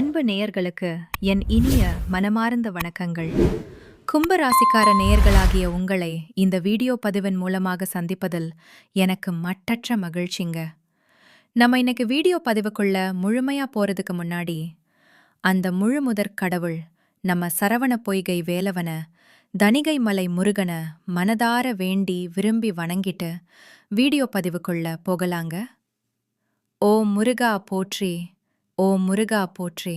அன்பு நேயர்களுக்கு என் இனிய மனமார்ந்த வணக்கங்கள். கும்பராசிக்கார நேயர்களாகிய உங்களை இந்த வீடியோ பதிவின் மூலமாக சந்திப்பதில் எனக்கு மட்டற்ற மகிழ்ச்சிங்க. நம்ம இன்னைக்கு வீடியோ பதிவுக்குள்ள முழுமையா போறதுக்கு முன்னாடி அந்த முழுமுதற் கடவுள் நம்ம சரவண பொய்கை வேலவன தணிகை மலை முருகன மனதார வேண்டி விரும்பி வணங்கிட்டு வீடியோ பதிவுக்குள்ள போகலாங்க. ஓ முருகா போற்றி ஓ முருகா போற்றி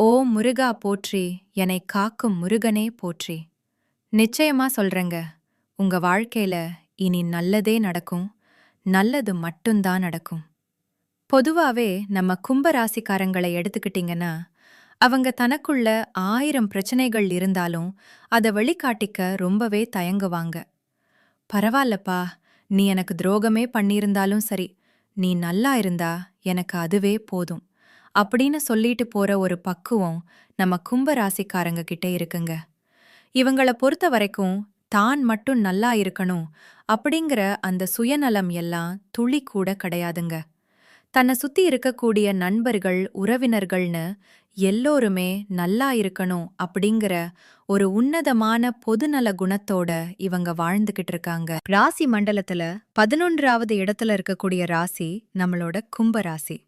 ஓ முருகா போற்றி என்னை காக்கும் முருகனே போற்றி. நிச்சயமா சொல்றேங்க உங்க வாழ்க்கையில இனி நல்லதே நடக்கும் நல்லது மட்டும்தான் நடக்கும். பொதுவாவே நம்ம கும்பராசிக்காரங்களை எடுத்துக்கிட்டீங்கன்னா அவங்க தனக்குள்ள ஆயிரம் பிரச்சனைகள் இருந்தாலும் அதை வெளிக்காட்டிக்க ரொம்பவே தயங்குவாங்க. பரவாயில்லப்பா நீ எனக்கு துரோகமே பண்ணியிருந்தாலும் சரி நீ நல்லா இருந்தா எனக்கு அதுவே போதும். அப்படின்னு சொல்லிட்டு போற ஒரு பக்குவம் நம்ம கும்ப ராசிக்காரங்க கிட்ட இருக்குங்க. இவங்கள பொறுத்த வரைக்கும் தான் மட்டும் நல்லா இருக்கணும் அப்படிங்கிற அந்த சுயநலம் எல்லாம் துளி கூட கிடையாதுங்க. தன்னை சுத்தி இருக்கக்கூடிய நண்பர்கள் உறவினர்கள்னு எல்லோருமே நல்லா இருக்கணும் அப்படிங்கிற ஒரு உன்னதமான பொதுநல குணத்தோட இவங்க வாழ்ந்துகிட்டு இருக்காங்க. ராசி மண்டலத்துல பதினொன்றாவது இடத்துல இருக்கக்கூடிய ராசி நம்மளோட கும்ப ராசி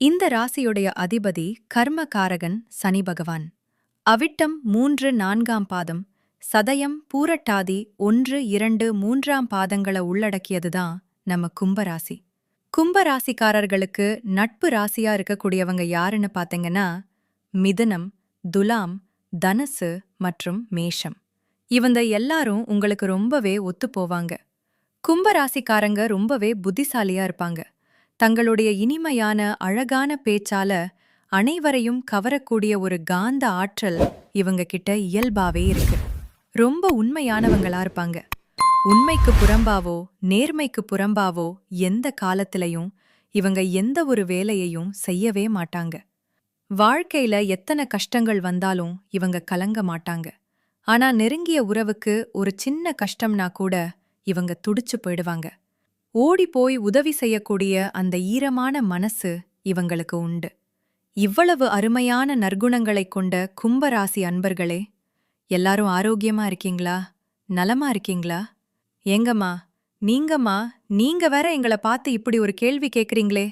இந்த ராசியுடைய அதிபதி கர்மகாரகன் சனி பகவான். அவிட்டம் மூன்று நான்காம் பாதம். சதயம் பூரட்டாதி ஒன்று இரண்டு மூன்றாம் பாதங்களை உள்ளடக்கியதுதான் நம்ம கும்பராசி. கும்பராசிக்காரர்களுக்கு நட்பு ராசியா இருக்கக்கூடியவங்க யாருன்னு பாத்தீங்கன்னா மிதுனம் துலாம் தனசு மற்றும் மேஷம். இவங்க எல்லாரும் உங்களுக்கு ரொம்பவே ஒத்து போவாங்க. கும்பராசிக்காரங்க ரொம்பவே புத்திசாலியா இருப்பாங்க. தங்களுடைய இனிமையான அழகான பேச்சால அனைவரையும் கவரக்கூடிய ஒரு காந்த ஆற்றல் இவங்க கிட்ட இயல்பாவே இருக்கு. ரொம்ப உண்மையானவங்களா இருப்பாங்க. உண்மைக்கு புறம்பாவோ நேர்மைக்கு புறம்பாவோ எந்த காலத்திலையும் இவங்க எந்த ஒரு வேலையையும் செய்யவே மாட்டாங்க. வாழ்க்கையில எத்தனை கஷ்டங்கள் வந்தாலும் இவங்க கலங்க மாட்டாங்க. ஆனா நெருங்கிய உறவுக்கு ஒரு சின்ன கஷ்டம்னா கூட இவங்க துடிச்சு போயிடுவாங்க. ஓடிப்போய் போய் உதவி செய்யக்கூடிய அந்த ஈரமான மனசு இவங்களுக்கு உண்டு. இவ்வளவு அருமையான நற்குணங்களைக் கொண்ட கும்பராசி அன்பர்களே எல்லாரும் ஆரோக்கியமா இருக்கீங்களா? நலமா இருக்கீங்களா? ஏங்கம்மா நீங்கம்மா நீங்க வேற எங்கள பார்த்து இப்படி ஒரு கேள்வி கேக்குறீங்களே.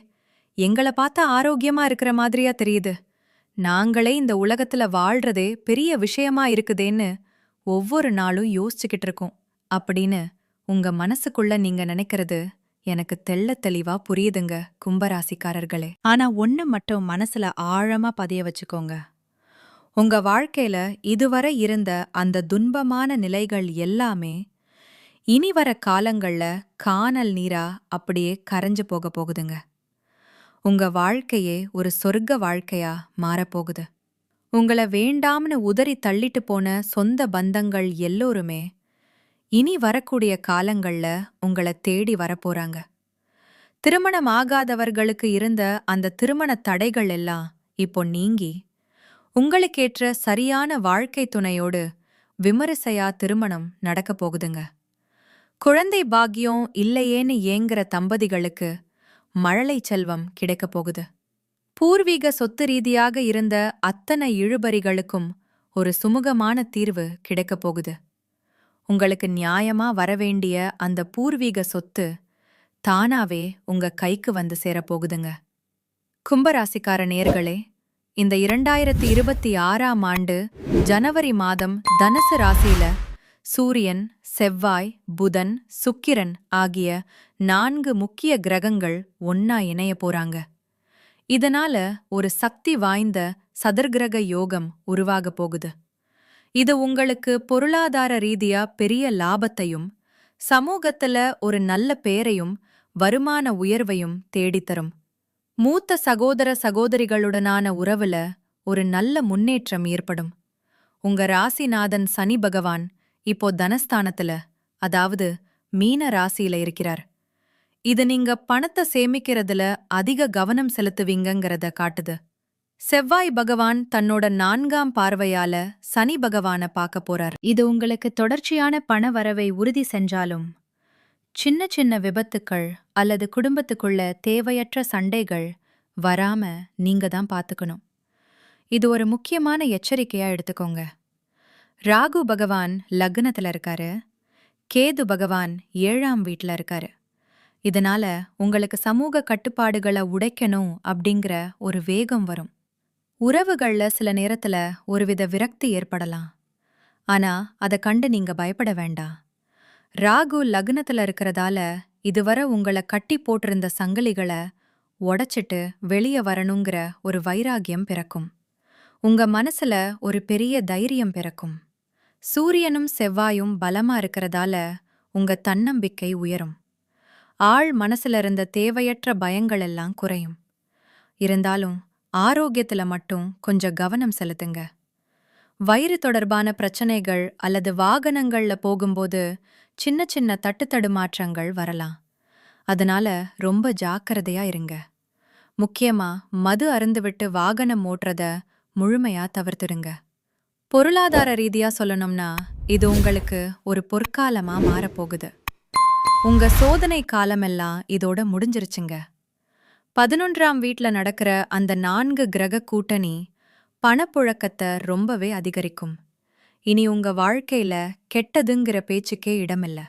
எங்கள பார்த்தா ஆரோக்கியமா இருக்கிற மாதிரியா தெரியுது. நாங்களே இந்த உலகத்துல வாழ்றதே பெரிய விஷயமா இருக்குதேன்னு ஒவ்வொரு நாளும் யோசிச்சுக்கிட்டு இருக்கோம். அப்படின்னு உங்க மனசுக்குள்ள நீங்க நினைக்கிறது எனக்கு தெள்ளத் தெளிவா புரியுதுங்க கும்பராசிக்காரர்களே. ஆனா ஒண்ணு மட்டும் மனசுல ஆழமா பதிய வச்சுக்கோங்க. உங்க வாழ்க்கையில இதுவரை இருந்த அந்த துன்பமான நிலைகள் எல்லாமே இனி வர காலங்கள்ல காணல் நீரா அப்படியே கரைஞ்சு போக போகுதுங்க. உங்க வாழ்க்கையே ஒரு சொர்க்க வாழ்க்கையா மாறப்போகுது. உங்கள வேண்டாம்னு உதறி தள்ளிட்டு போன சொந்த பந்தங்கள் எல்லோருமே இனி வரக்கூடிய காலங்கள்ல உங்கள தேடி வரப்போறாங்க. திருமணம் ஆகாதவர்களுக்கு இருந்த அந்த திருமண தடைகள் எல்லாம் இப்போ நீங்கி உங்களுக்கேற்ற சரியான வாழ்க்கை துணையோடு விமரிசையா திருமணம் நடக்கப் போகுதுங்க. குழந்தை பாக்கியம் இல்லையேன்னு ஏங்குற தம்பதிகளுக்கு மழலை செல்வம் கிடைக்கப் போகுது. பூர்வீக சொத்து ரீதியாக இருந்த அத்தனை இழுபறிகளுக்கும் ஒரு சுமூகமான தீர்வு கிடைக்கப் போகுது. உங்களுக்கு நியாயமா வரவேண்டிய அந்த பூர்வீக சொத்து தானாவே உங்க கைக்கு வந்து சேரப்போகுதுங்க. கும்பராசிக்கார நேர்களே இந்த இரண்டாயிரத்தி இருபத்தி ஆறாம் ஆண்டு ஜனவரி மாதம் தனுசு ராசியில சூரியன் செவ்வாய் புதன் சுக்கிரன் ஆகிய நான்கு முக்கிய கிரகங்கள் ஒன்னா இணைய போறாங்க. இதனால ஒரு சக்தி வாய்ந்த சதுர்கிரக யோகம் உருவாக போகுது. இது உங்களுக்கு பொருளாதார ரீதியா பெரிய லாபத்தையும் சமூகத்துல ஒரு நல்ல பெயரையும் வருமான உயர்வையும் தேடித்தரும். மூத்த சகோதர சகோதரிகளுடனான உறவுல ஒரு நல்ல முன்னேற்றம் ஏற்படும். உங்க ராசிநாதன் சனி பகவான் இப்போ தனஸ்தானத்துல அதாவது மீன ராசியில இருக்கிறார். இது நீங்க பணத்தை சேமிக்கிறதுல அதிக கவனம் செலுத்துவீங்கங்கிறத காட்டுது. செவ்வாய் பகவான் தன்னோட நான்காம் பார்வையால சனி பகவான பார்க்க போறார். இது உங்களுக்கு தொடர்ச்சியான பண வரவை உறுதி செஞ்சாலும் சின்ன சின்ன விபத்துக்கள் அல்லது குடும்பத்துக்குள்ள தேவையற்ற சண்டைகள் வராம நீங்க தான் பாத்துக்கணும் இது ஒரு முக்கியமான எச்சரிக்கையா எடுத்துக்கோங்க. ராகு பகவான் லக்னத்துல இருக்காரு. கேது பகவான் ஏழாம் வீட்ல இருக்காரு. இதனால உங்களுக்கு சமூக கட்டுப்பாடுகளை உடைக்கணும் அப்படிங்கிற ஒரு வேகம் வரும். உறவுகள்ல சில நேரத்துல ஒருவித விரக்தி ஏற்படலாம். ஆனா அதை கண்டு நீங்க பயப்பட வேண்டாம். ராகு லக்னத்துல இருக்கிறதால இதுவரை உங்களை கட்டி போட்டிருந்த சங்கிலிகளை உடைச்சிட்டு வெளியே வரணுங்கிற ஒரு வைராகியம் பிறக்கும். உங்க மனசுல ஒரு பெரிய தைரியம் பிறக்கும். சூரியனும் செவ்வாயும் பலமா இருக்கிறதால உங்க தன்னம்பிக்கை உயரும். ஆள் மனசுல இருந்த தேவையற்ற பயங்கள் எல்லாம் குறையும். இருந்தாலும் ஆரோக்கியத்துல மட்டும் கொஞ்சம் கவனம் செலுத்துங்க. வயிறு தொடர்பான பிரச்சனைகள் அல்லது வாகனங்கள்ல போகும்போது சின்ன சின்ன தட்டுத்தடுமாற்றங்கள் வரலாம். அதனால ரொம்ப ஜாக்கிரதையா இருங்க. முக்கியமா மது அருந்துவிட்டு வாகனம் ஓட்டுறத முழுமையா தவிர்த்துடுங்க. பொருளாதார ரீதியா சொல்லணும்னா இது உங்களுக்கு ஒரு பொற்காலமா மாறப்போகுது. உங்க சோதனை காலமெல்லாம் இதோட முடிஞ்சிருச்சுங்க. பதினொன்றாம் வீட்ல நடக்கிற அந்த நான்கு கிரக கூட்டணி பணப்புழக்கத்தை ரொம்பவே அதிகரிக்கும். இனி உங்க வாழ்க்கையில கெட்டதுங்கிற பேச்சுக்கே இடமில்ல.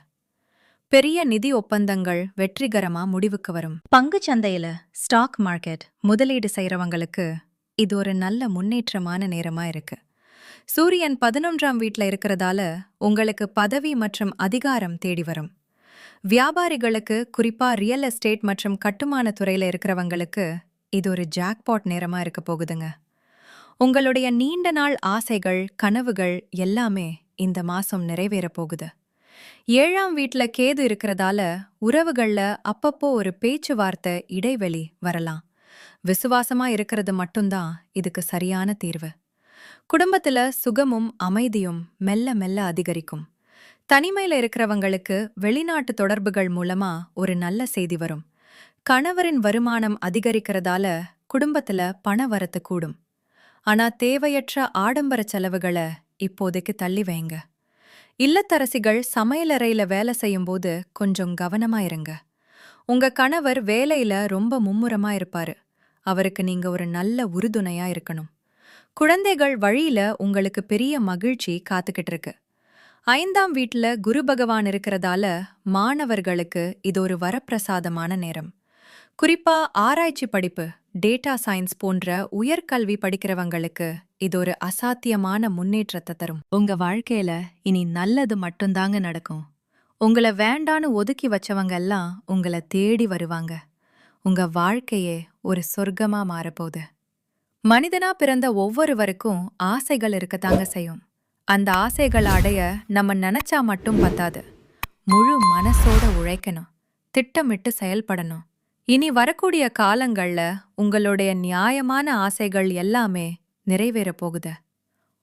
பெரிய நிதி ஒப்பந்தங்கள் வெற்றிகரமா முடிவுக்கு வரும். பங்குச் சந்தையில ஸ்டாக் மார்க்கெட் முதலீடு செய்றவங்களுக்கு இது ஒரு நல்ல முன்னேற்றமான நேரமா இருக்கு. சூரியன் பதினொன்றாம் வீட்ல இருக்கிறதால உங்களுக்கு பதவி மற்றும் அதிகாரம் தேடி வரும். வியாபாரிகளுக்கு குறிப்பா ரியல் எஸ்டேட் மற்றும் கட்டுமான துறையில இருக்கிறவங்களுக்கு இது ஒரு ஜாக்பாட் நேரமா இருக்க போகுதுங்க. உங்களுடைய நீண்ட நாள் ஆசைகள் கனவுகள் எல்லாமே இந்த மாசம் நிறைவேற போகுது. ஏழாம் வீட்டில் கேது இருக்கிறதால உறவுகள்ல அப்பப்போ ஒரு பேச்சுவார்த்தை இடைவெளி வரலாம். விசுவாசமா இருக்கிறது மட்டும்தான் இதுக்கு சரியான தீர்வு. குடும்பத்துல சுகமும் அமைதியும் மெல்ல மெல்ல அதிகரிக்கும். தனிமையில இருக்கிறவங்களுக்கு வெளிநாட்டு தொடர்புகள் மூலமா ஒரு நல்ல செய்தி வரும். கணவரின் வருமானம் அதிகரிக்கிறதால குடும்பத்துல பண வரத்து கூடும். ஆனா தேவையற்ற ஆடம்பர செலவுகளை இப்போதைக்கு தள்ளி வைங்க. இல்லத்தரசிகள் சமையலறையில வேலை செய்யும்போது கொஞ்சம் கவனமா இருங்க. உங்க கணவர் வேலையில ரொம்ப மும்முரமா இருப்பாரு. அவருக்கு நீங்க ஒரு நல்ல உறுதுணையா இருக்கணும். குழந்தைகள் வழியில உங்களுக்கு பெரிய மகிழ்ச்சி காத்துக்கிட்டு இருக்கு. ஐந்தாம் வீட்ல குரு பகவான் இருக்கிறதால மாணவர்களுக்கு இது ஒரு வரப்பிரசாதமான நேரம். குறிப்பா ஆராய்ச்சி படிப்பு டேட்டா சயின்ஸ் போன்ற உயர்கல்வி படிக்கிறவங்களுக்கு இது ஒரு அசாத்தியமான முன்னேற்றத்தை தரும். உங்க வாழ்க்கையில இனி நல்லது மட்டும்தாங்க நடக்கும். உங்களை வேண்டான்னு ஒதுக்கி வச்சவங்க எல்லாம் உங்களை தேடி வருவாங்க. உங்க வாழ்க்கையே ஒரு சொர்க்கமா மாறப்போகுது. மனிதனா பிறந்த ஒவ்வொருவருக்கும் ஆசைகள் இருக்கத்தாங்க செய்யும். அந்த ஆசைகள் அடைய நம்ம நினைச்சா மட்டும் பத்தாது. முழு மனசோட உழைக்கணும். திட்டமிட்டு செயல்படணும். இனி வரக்கூடிய காலங்கள்ல உங்களுடைய நியாயமான ஆசைகள் எல்லாமே நிறைவேறப் போகுது.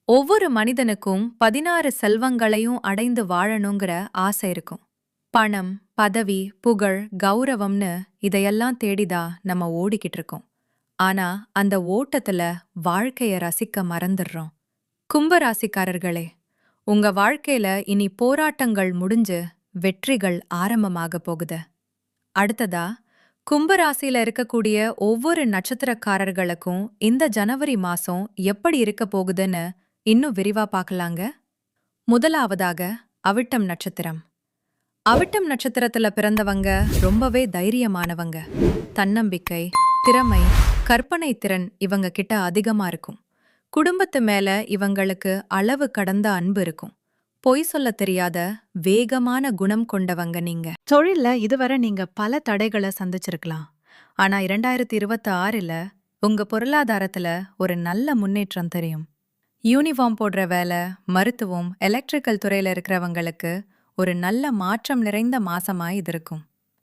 ஒவ்வொரு மனிதனுக்கும் பதினாறு செல்வங்களையும் அடைந்து வாழணுங்கிற ஆசை இருக்கும். பணம் பதவி புகழ் கௌரவம்னு இதையெல்லாம் தேடிதா நம்ம ஓடிக்கிட்டு இருக்கோம். ஆனா அந்த ஓட்டத்துல வாழ்க்கைய ரசிக்க மறந்துடுறோம். கும்பராசிக்காரர்களே உங்க வாழ்க்கையில இனி போராட்டங்கள் முடிஞ்சு வெற்றிகள் ஆரம்பமாக போகுது. அடுத்ததா கும்பராசியில இருக்கக்கூடிய ஒவ்வொரு நட்சத்திரக்காரர்களுக்கும் இந்த ஜனவரி மாசம் எப்படி இருக்க போகுதுன்னு இன்னும் விரிவா பார்க்கலாங்க. முதலாவதாக அவிட்டம் நட்சத்திரம். அவிட்டம் நட்சத்திரத்துல பிறந்தவங்க ரொம்பவே தைரியமானவங்க. தன்னம்பிக்கை திறமை கற்பனை திறன் இவங்க கிட்ட அதிகமா இருக்கும். குடும்பத்து மேல இவங்களுக்கு அளவு கடந்த அன்பு இருக்கும். பொய் சொல்ல தெரியாத வேகமான குணம் கொண்டவங்க நீங்க. தொழில்ல இதுவரை நீங்க பல தடைகளை சந்திச்சிருக்கலாம். ஆனா இரண்டாயிரத்தி இருபத்தி ஆறுல உங்க பொருளாதாரத்துல ஒரு நல்ல முன்னேற்றம் தெரியும். யூனிஃபார்ம் போடுற வேலை மருத்துவம் எலக்ட்ரிக்கல் துறையில இருக்கிறவங்களுக்கு ஒரு நல்ல மாற்றம் நிறைந்த மாசமா இது இருக்கும்.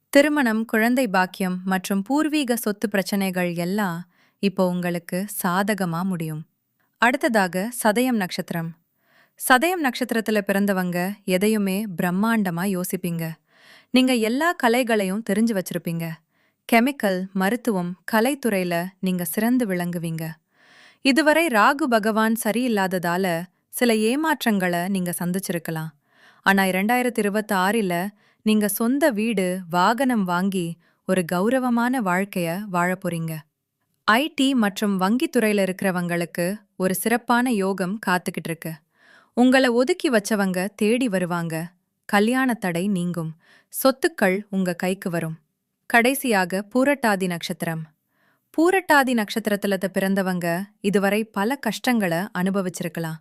திருமணம் குழந்தை பாக்கியம் மற்றும் பூர்வீக சொத்து பிரச்சனைகள் எல்லாம் இப்போ உங்களுக்கு சாதகமா முடியும். அடுத்ததாக சதயம் நட்சத்திரம். சதயம் நட்சத்திரத்துல பிறந்தவங்க எதையுமே பிரம்மாண்டமா யோசிப்பீங்க. நீங்க எல்லா கலைகளையும் தெரிஞ்சு வச்சிருப்பீங்க. கெமிக்கல் மருத்துவம் கலைத்துறையில நீங்க சிறந்து விளங்குவீங்க. இதுவரை ராகு பகவான் சரியில்லாததால சில ஏமாற்றங்களை நீங்க சந்திச்சிருக்கலாம். ஆனா இரண்டாயிரத்தி இருபத்தி ஆறில் நீங்க சொந்த வீடு வாகனம் வாங்கி ஒரு கௌரவமான வாழ்க்கைய வாழப்போறீங்க ஐடி மற்றும் வங்கித் துறையில இருக்கிறவங்களுக்கு ஒரு சிறப்பான யோகம் காத்துக்கிட்டு இருக்கு உங்களை ஒதுக்கி வச்சவங்க தேடி வருவாங்க. கல்யாண தடை நீங்கும். சொத்துக்கள் உங்க கைக்கு வரும். கடைசியாக பூரட்டாதி நட்சத்திரம். பூரட்டாதி நட்சத்திரத்துல பிறந்தவங்க இதுவரை பல கஷ்டங்களை அனுபவிச்சிருக்கலாம்.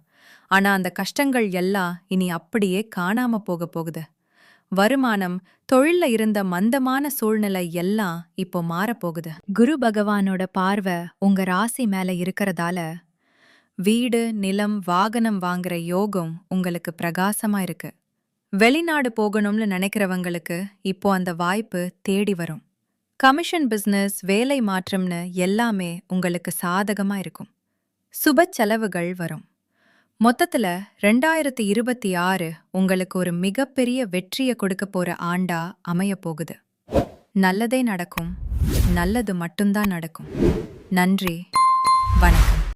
ஆனா அந்த கஷ்டங்கள் எல்லாம் இனி அப்படியே காணாம போக போகுது. வருமானம் தொழில்ல இருந்த மந்தமான சூழ்நிலை எல்லாம் இப்போ மாறப்போகுது. குரு பகவானோட பார்வை உங்க ராசி மேல இருக்கறதால வீடு நிலம் வாகனம் வாங்குற யோகம் உங்களுக்கு பிரகாசமா இருக்கு. வெளிநாடு போகணும்னு நினைக்கிறவங்களுக்கு இப்போ அந்த வாய்ப்பு தேடி வரும். கமிஷன் பிசினஸ் வேலை மாற்றம்னு எல்லாமே உங்களுக்கு சாதகமா இருக்கும். சுப செலவுகள் வரும். மொத்தத்துல ரெண்டாயிரத்தி இருபத்தி ஆறு உங்களுக்கு ஒரு மிகப்பெரிய வெற்றியை கொடுக்க போற ஆண்டா அமைய போகுது நல்லதே நடக்கும் நல்லது மட்டும்தான் நடக்கும். நன்றி வணக்கம்.